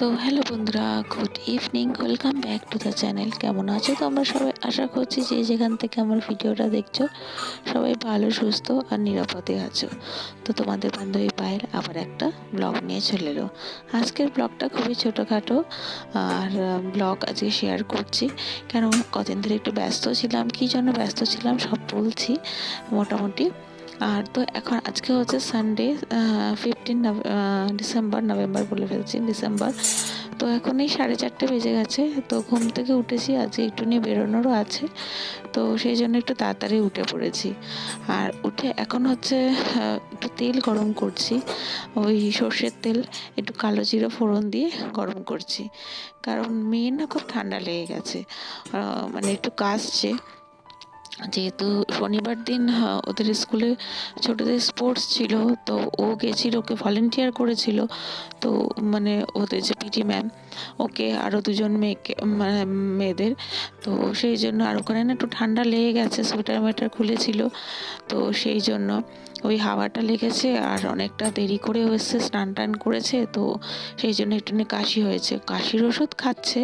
তো হ্যালো বন্ধুরা good evening welcome back to the channel কেমন আছো তোমরা সবাই? আশা করছি যে যেখান থেকে আমার ভিডিওটা দেখছ, সবাই ভালো, সুস্থ আর নিরাপদে আছো। তো তোমাদের বান্ধবী পায়ের আবার একটা ব্লগ নিয়ে চলে এলো। আজকের ব্লগটা খুবই ছোটোখাটো আর ব্লগ আজকে শেয়ার করছি। কেন, কদিন ধরে একটু ব্যস্ত ছিলাম, কী জন্য ব্যস্ত ছিলাম সব বলছি। মোটামুটি আর তো এখন আজকে হচ্ছে সানডে ফিফটিন ডিসেম্বর নভেম্বর বলে ফেলছি ডিসেম্বর তো এখন এই সাড়ে চারটে বেজে গেছে, তো ঘুম থেকে উঠেছি, আজকে একটু নিয়ে বেরোনোরও আছে। তো সেই জন্য একটু তাড়াতাড়ি উঠে পড়েছি। আর উঠে এখন হচ্ছে একটু তেল গরম করছি, ওই সর্ষের তেল, একটু কালো জিরে ফোড়ন দিয়ে গরম করছি। কারণ মেয়ের না খুব ঠান্ডা লেগে গেছে মানে একটু কাশছে। যেহেতু শনিবার দিন ওদের স্কুলে ছোটদের স্পোর্টস ছিল, তো ও গেছিল, ওকে ভলেন্টিয়ার করেছিল। তো মানে ওদের যে পিটি ম্যাম ওকে আরও দুজন মেয়েকে মানে মেয়েদের। তো সেই জন্য আর ওখানে না একটু ঠান্ডা লেগে গেছে সোয়েটার ওয়েটার খুলেছিল। তো সেই জন্য ওই হাওয়াটা লেগেছে আর অনেকটা দেরি করে এসছে, স্নান টান করেছে, তো সেই জন্য একটুখানি কাশি হয়েছে। কাশির ওষুধ খাচ্ছে,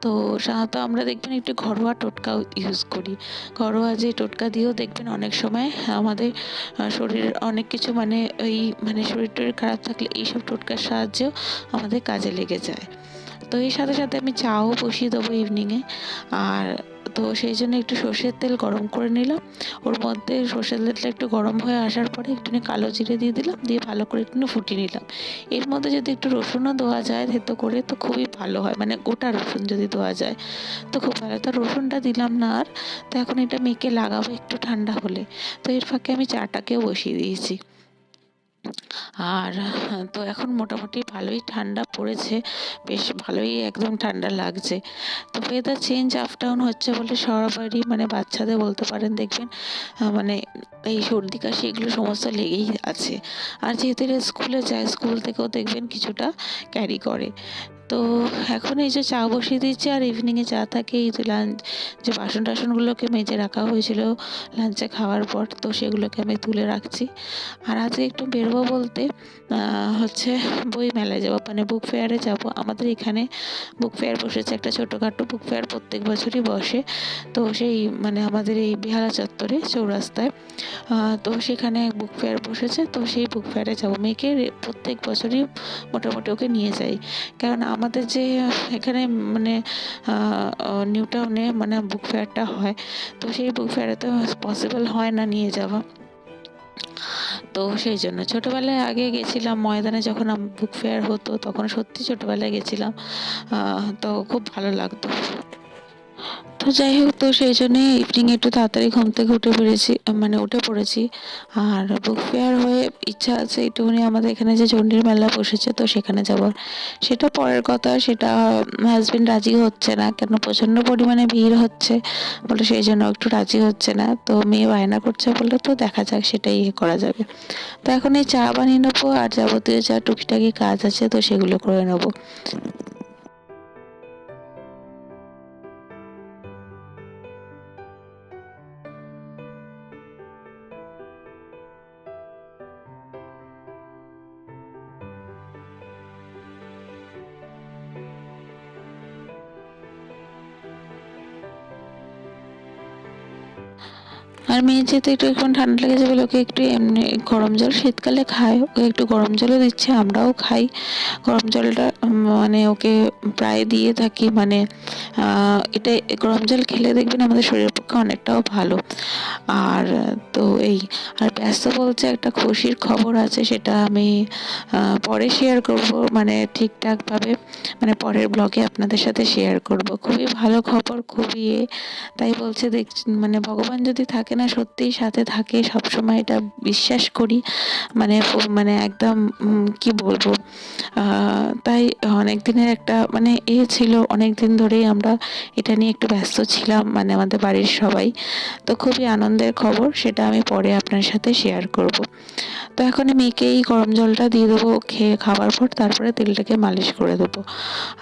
তো সাধারণত আমরা দেখবেন একটু ঘরোয়া টোটকা ইউজ করি। ঘরোয়া যে টোটকা দিয়েও দেখবেন অনেক সময় আমাদের শরীরের অনেক কিছু মানে ওই মানে শরীর টরীর খারাপ থাকলে এইসব টোটকার সাহায্যেও আমাদের কাজে লেগে যায়। তো এর সাথে সাথে আমি চাও বসিয়ে দেবো ইভিনিংয়ে আর তো সেই জন্য একটু সর্ষের তেল গরম করে নিলাম। ওর মধ্যে সর্ষের তেলটা একটু গরম হয়ে আসার পরে একটুখানি কালো জিরে দিয়ে দিলাম, দিয়ে ভালো করে একটু ফুটিয়ে নিলাম। এর মধ্যে যদি একটু রসুনও দেওয়া যায় থেতো করে, তো খুবই ভালো হয় মানে গোটা রসুন যদি দেওয়া যায়। তো খুব ভালো, তো রসুনটা দিলাম না আর, তো এখন এটা মেখে লাগাবো একটু ঠান্ডা হলে। তো এর ফাঁকে আমি চাটাকেও বসিয়ে দিয়েছি। আর তো এখন মোটামুটি ভালোই ঠান্ডা পড়েছে, বেশ ভালোই একদম ঠান্ডা লাগছে। তো ওয়েদার চেঞ্জ আপ ডাউন হচ্ছে বলে সবারই মানে বাচ্চাদের বলতে পারেন, দেখবেন মানে এই সর্দি কাশি এগুলো সমস্ত লেগেই আছে। আর যেহেতু স্কুলে যায় স্কুল থেকেও দেখবেন কিছুটা ক্যারি করে। তো এখন এই যে চা বসিয়ে দিচ্ছি আর ইভিনিংয়ে চা থাকে, এই যে লাঞ্চ যে বাসন টাসনগুলোকে মেজে রাখা হয়েছিল লাঞ্চে খাওয়ার পর, তো সেগুলোকে আমি তুলে রাখছি। আর আজকে একটু বেরোবো বলতে হচ্ছে বই মেলায় যাব মানে বুক ফেয়ারে যাব। আমাদের এখানে বুক ফেয়ার বসেছে একটা ছোটোখাটো বুক ফেয়ার প্রত্যেক বছরই বসে। তো সেই মানে আমাদের এই বেহালা চত্বরে, চৌরাস্তায়। তো সেখানে বুক ফেয়ার বসেছে, তো সেই বুক ফেয়ারে যাব। মেয়েকে প্রত্যেক বছরই মোটামুটি ওকে নিয়ে যাই। কারণ আমাদের যে এখানে মানে নিউ টাউনে মানে বুক ফেয়ারটা হয়, তো সেই বুক ফেয়ারে তো পসিবল হয় না নিয়ে যাওয়া। তো সেই জন্য ছোটোবেলায় আগে গেছিলাম, ময়দানে যখন বুক ফেয়ার হতো, তখন সত্যি ছোটোবেলায় গেছিলাম তো খুব ভালো লাগতো। তো যাই হোক, তো সেই জন্যে ইভিনিং একটু তাড়াতাড়ি ঘুম থেকে উঠে পড়েছি মানে উঠে পড়েছি। আর বুক ফেয়ার হয়ে ইচ্ছা আছে একটুখানি আমাদের এখানে যে চণ্ডীর মেলা বসেছে, তো সেখানে যাওয়ার সেটা পরের কথা, সেটা হাজবেন্ড রাজি হচ্ছে না, কেন প্রচণ্ড পরিমাণে ভিড় হচ্ছে, বলে সেই জন্য একটু রাজি হচ্ছে না। তো মেয়ে বায়না করছে বলে তো দেখা যাক, সেটাই ইয়ে করা যাবে। তো এখন এই চা বানিয়ে নেব, আর যাবতীয় যা টুকিটাকি কাজ আছে, তো সেগুলো করে নেব। আর মেয়ে যেহেতু একটু এখন ঠান্ডা লেগেছে বলে ওকে একটু এমনি গরম জল শীতকালে খায়, ওকে একটু গরম জলও দিচ্ছে, আমরাও খাই। গরম জলটা মানে ওকে প্রায় দিয়ে থাকি মানে এটা গরম জল খেলে দেখবেন আমাদের শরীরের পক্ষে অনেকটাও ভালো। আর তো এই, আর ব্যস্ত বলছে একটা খুশির খবর আছে, সেটা আমি পরে শেয়ার করব মানে ঠিকঠাকভাবে মানে পরের ব্লগে আপনাদের সাথে শেয়ার করব। খুবই ভালো খবর, খুবই তাই বলছে দেখ মানে ভগবান যদি থাকে না, সত্যিই সাথে থাকে সব সময় এটা বিশ্বাস করি। মানে মানে একদম কি বলব তাই অনেক দিনের একটা মানে এ ছিল অনেক দিন ধরেই আমরা এটা নিয়ে একটু ব্যস্ত ছিলাম মানে আমাদের বাড়ির সবাই। তো খুবই আনন্দের খবর, সেটা আমি পরে আপনার সাথে শেয়ার করব। তো এখন মেয়েকে এই গরম জলটা দিয়ে দেবো, খেয়ে খাওয়ার পর তারপরে তেলটাকে মালিশ করে দেবো।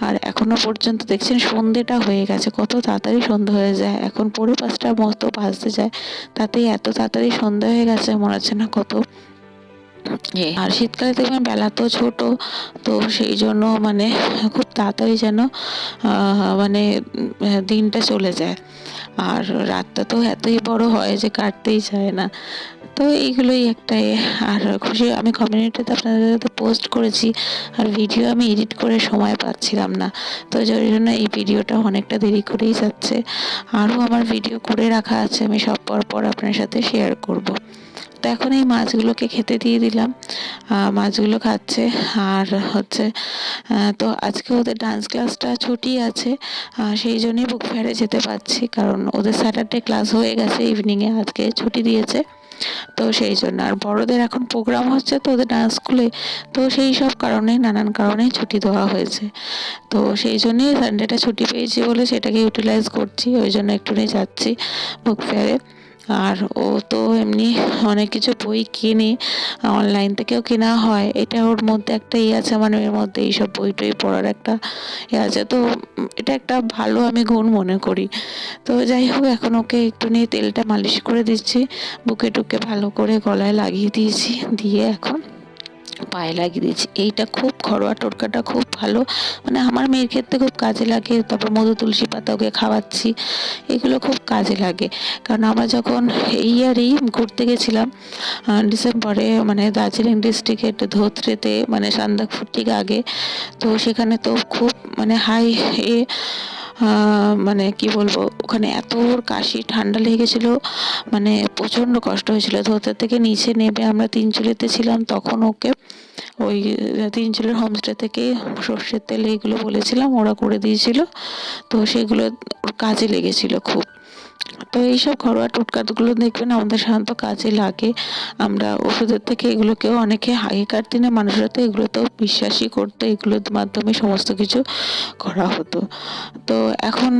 আর এখনও পর্যন্ত দেখছেন সন্ধেটা হয়ে গেছে, কত তাড়াতাড়ি সন্ধে হয়ে যায়। এখন পৌনে পাঁচটা মতো বাজতে যায়, তাতেই এত তাড়াতাড়ি সন্ধে হয়ে গেছে, মনে হচ্ছে না কত আর শীতকালে দেখবেন বেলা তো ছোট, তো সেই জন্য মানে খুব তাড়াতাড়ি যেন মানে দিনটা চলে যায়। আর রাতটা তো এতই বড় হয় যে কাটতেই চায় না। তো এইগুলোই একটা আর খুশি আমি কমিউনিটিতে আপনাদের তো পোস্ট করেছি, আর ভিডিও আমি এডিট করে সময় পাচ্ছিলাম না। তো যার জন্য এই ভিডিওটা অনেকটা দেরি করেই যাচ্ছে। আরও আমার ভিডিও করে রাখা আছে, আমি সব পর পর আপনার সাথে শেয়ার করব। তো এখন এই মাছগুলোকে খেতে দিয়ে দিলাম। মাছগুলো খাচ্ছে আর হচ্ছে তো আজকে ওদের ডান্স ক্লাসটা ছুটি আছে সেই জন্যই বুক ফেয়ারে যেতে পারছি। কারণ ওদের স্যাটারডে ক্লাস হয়ে গেছে ইভিনিংয়ে আজকে ছুটি দিয়েছে। তো সেই জন্য, আর বড়দের এখন প্রোগ্রাম হচ্ছে তো ওদের ডান্স স্কুলে তো সেই সব কারণে, নানান কারণে ছুটি দেওয়া হয়েছে। তো সেই জন্যই সানডেটা ছুটি পেয়েছি বলে সেটাকে ইউটিলাইজ করছি, ওই জন্য একটুখানি যাচ্ছি বুক ফেয়ারে আর ও তো এমনি অনেক কিছু বই কিনে অনলাইন থেকেও কেনা হয়। এটা ওর মধ্যে একটা ইয়ে আছে মানে এর মধ্যে এইসব বই টই পড়ার একটা ইয়ে আছে। তো এটা একটা ভালো আমি গুণ মনে করি। তো যাই হোক, এখন ওকে একটু নিয়ে তেলটা মালিশ করে দিচ্ছি। বুকে টুকে ভালো করে গলায় লাগিয়ে দিয়েছি। দিয়ে এখন পায়ে লাগিয়ে দিয়েছি। এইটা খুব ঘরোয়া টোটকাটা খুব ভালো। মানে আমার মেয়ের ক্ষেত্রে খুব কাজে লাগে। তারপর মধু তুলসী পাতা ওকে খাওয়াচ্ছি। এগুলো খুব কাজে লাগে। কারণ আমরা যখন এই ইয়ারেই ঘুরতে গেছিলাম ডিসেম্বরে মানে দার্জিলিং ডিস্ট্রিক্টের ধোত্রেতে মানে সান্দাকফুর ঠিক আগে, তো সেখানে তো খুব মানে হাই এ মানে কি বলব, ওখানে এত ওর কাশি, ঠান্ডা লেগে মানে প্রচণ্ড কষ্ট হয়েছিল। ধরতে থেকে নিচে নেমে আমরা তিনচুলিতে ছিলাম, তখন ওকে ওই তিনচুলের হোমস্টে থেকে সর্ষের তেল এইগুলো বলেছিলাম, ওরা করে দিয়েছিল। তো সেগুলো ওর কাজে লেগেছিল খুব। তো এইসব ঘরোয়া টোটকাগুলো দেখবেন আমাদের সাধারণত কাজে লাগে। আমরা ওষুধের থেকে এগুলোকেও অনেকে আগেকার দিনে মানুষরা তো এগুলোতেও বিশ্বাসই করতো, এগুলোর মাধ্যমে সমস্ত কিছু করা হতো। তো এখন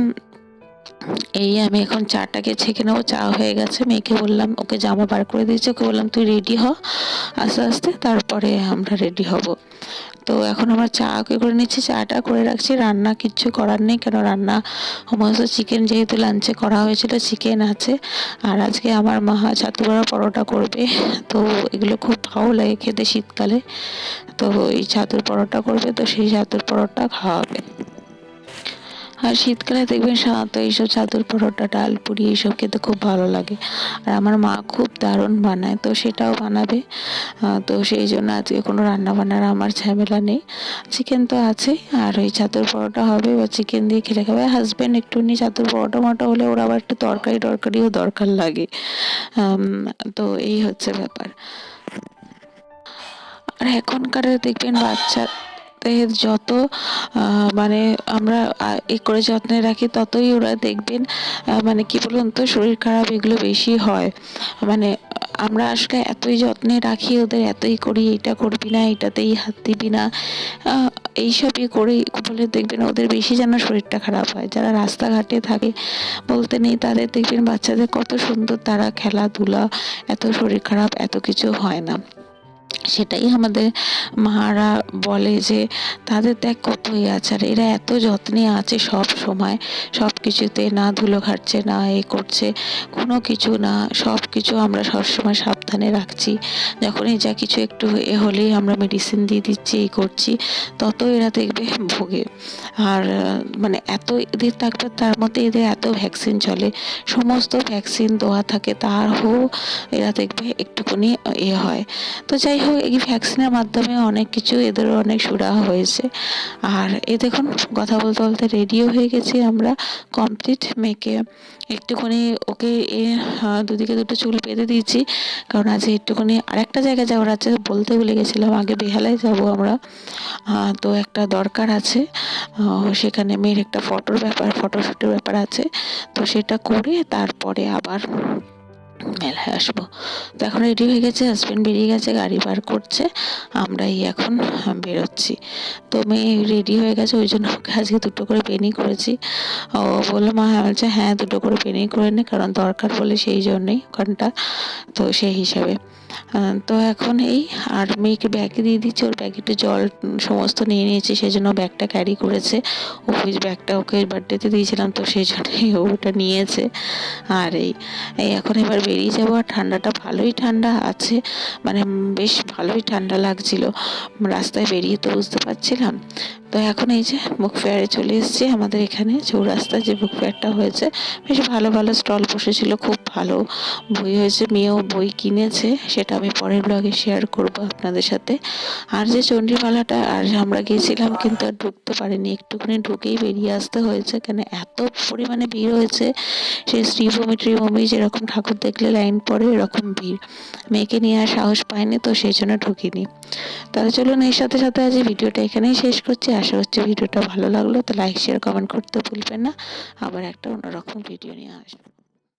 এই আমি এখন চাটাকে ছেঁকে নেব, চা হয়ে গেছে। মেয়েকে বললাম, ওকে জামা বার করে দিয়েছে, ওকে বললাম, তুই রেডি হ। আস্তে আস্তে তারপরে আমরা রেডি হব। তো এখন আমার চা কে করে নিচ্ছি, চাটা করে রাখছি। রান্না কিচ্ছু করার নেই, কেন রান্না? সমস্ত চিকেন যেহেতু লাঞ্চে করা হয়েছিল চিকেন আছে। আর আজকে আমার মা ছাতু বড়া পরোটা করবে। তো এগুলো খুব ভালো লাগে খেতে শীতকালে। তো এই ছাতুর পরোটা করবে, তো সেই ছাতুর পরোটা খাওয়াবে আর শীতকালে দেখবেন সাধারণত এইসব চাদর পরোটা, ডাল, পুরি এইসব খেতে খুব ভালো লাগে। আর আমার মা খুব দারুণ বানায়, তো সেটাও বানাবে। তো সেই জন্য আজকে কোনো রান্না বান্নার আমার ঝামেলা নেই। চিকেন তো আছে, আর ওই চাদর পরোটা হবে বা চিকেন দিয়ে খেলে খাবে। হাজব্যান্ড একটু নিয়ে চাদর পরোটা মোটা হলে ওর আবার একটু তরকারি, টরকারিও দরকার লাগে। তো এই হচ্ছে ব্যাপার। আর এখনকার দেখবেন বাচ্চা দের যত মানে আমরা এ করে যত্নে রাখি ততই ওরা দেখবেন মানে কি বলুন তো, শরীর খারাপ এগুলো বেশি হয়। মানে আমরা আসলে এতই যত্নে রাখি, ওদের এতই করি এটা করবি না এটাতেই হাত দিবি না এইসবই করে বলে দেখবেন ওদের বেশি যেন শরীরটা খারাপ হয়। যারা রাস্তাঘাটে থাকে, বলতে নেই তাদের দেখবেন বাচ্চাদের কত সুন্দর তারা খেলাধুলা, এত শরীর খারাপ, এত কিছু হয় না। সেটাই আমাদের মারা বলে যে, তাদের দেখ কতই আছে আর এরা এত যত্নে আছে সব সময়, সব কিছুতে না ধুলো ঘাটছে না এ করছে, কোনো কিছু না, সব কিছু আমরা সবসময় সাবধানে রাখছি। যখনই যা কিছু একটু এ হলেই আমরা মেডিসিন দিয়ে দিচ্ছি, এই করছি তত এরা দেখবে ভোগে। আর মানে এত এদের থাকবে তার মধ্যে এদের এত ভ্যাকসিন চলে। সমস্ত ভ্যাকসিন দেওয়া থাকে, তারও এরা দেখবে একটুখানি এ হয়। তো যাই হোক, এই ভ্যাকসিনের মাধ্যমে অনেক কিছু এদেরও অনেক সুরাহা হয়েছে। আর এ দেখুন, কথা বলতে বলতে রেডিও হয়ে গেছি আমরা কমপ্লিট মেয়েকে একটুখানি ওকে এ দুদিকে দুটো চুল বেঁধে দিয়েছি। কারণ আজ একটুখানি আরেকটা জায়গায় যাওয়ার আছে, বলতে ভুলে গেছিলাম, আগে বেহালায় যাব আমরা। তো একটা দরকার আছে। সেখানে মেয়ের একটা ফটোর ব্যাপার ফটোশ্যুটের ব্যাপার আছে। তো সেটা করে তারপরে আবার মেলায় আসব। তো এখন রেডি হয়ে গেছে হাজব্যান্ড বেরিয়ে গেছে, গাড়ি বার করছে, আমরাই এখন বেরোচ্ছি। তো মেয়ে রেডি হয়ে গেছে, ওই জন্য ওকে আজকে দুটো করে পেনই করেছি। ও বলল, মা বলছে হ্যাঁ দুটো করে পেনই করে নে, কারণ দরকার বলে সেই জন্যই ওখানটা, তো সেই হিসাবে। তো এখন এই, আর মেয়েকে ব্যাগে দিয়ে দিচ্ছি, ওর ব্যাগে একটু জল সমস্ত নিয়ে নিয়েছি সেই জন্য ব্যাগটা ক্যারি করেছে। ও ব্যাগটা ওকে বার্থডেতে দিয়েছিলাম, তো সেই জন্যই ওটা নিয়েছে। আর এই এখন এবার বেরিয়ে যাব আর ঠান্ডাটা ভালোই ঠান্ডা আছে মানে বেশ ভালোই ঠান্ডা লাগছিল। রাস্তায় বেরিয়ে তো বুঝতে পারছিলাম। তো এখন এই যে বুক ফেয়ারে চলে এসেছি, আমাদের এখানে চৌরাস্তায় যে বুক ফেয়ারটা হয়েছে, বেশ ভালো ভালো স্টল বসেছিল, খুব ভালো বই হয়েছে, মেয়েও বই কিনেছে, সেটা আমি পরের ব্লগে শেয়ার করব আপনাদের সাথে। আর যে চণ্ডীমালাটা, আর আমরা গিয়েছিলাম কিন্তু আর ঢুকতে পারিনি, একটুখানি ঢুকেই বেরিয়ে আসতে হয়েছে, কেন এত পরিমাণে ভিড় হয়েছে, সেই শ্রীভূমি ট্রিভূমি যেরকম ঠাকুর দেখলে লাইন পড়ে, এরকম ভিড়। মেয়েকে নিয়ে আর সাহস পায়নি তো সেই জন্য ঢুকিনি। তাহলে চলুন, এর সাথে সাথে আজ ভিডিওটা এখানেই শেষ করছি। আশা করছি ভিডিওটা ভালো লাগল, তো লাইক শেয়ার কমেন্ট করতে ভুলবেন না। আবার একটা অন্যরকম ভিডিও নিয়ে আসব।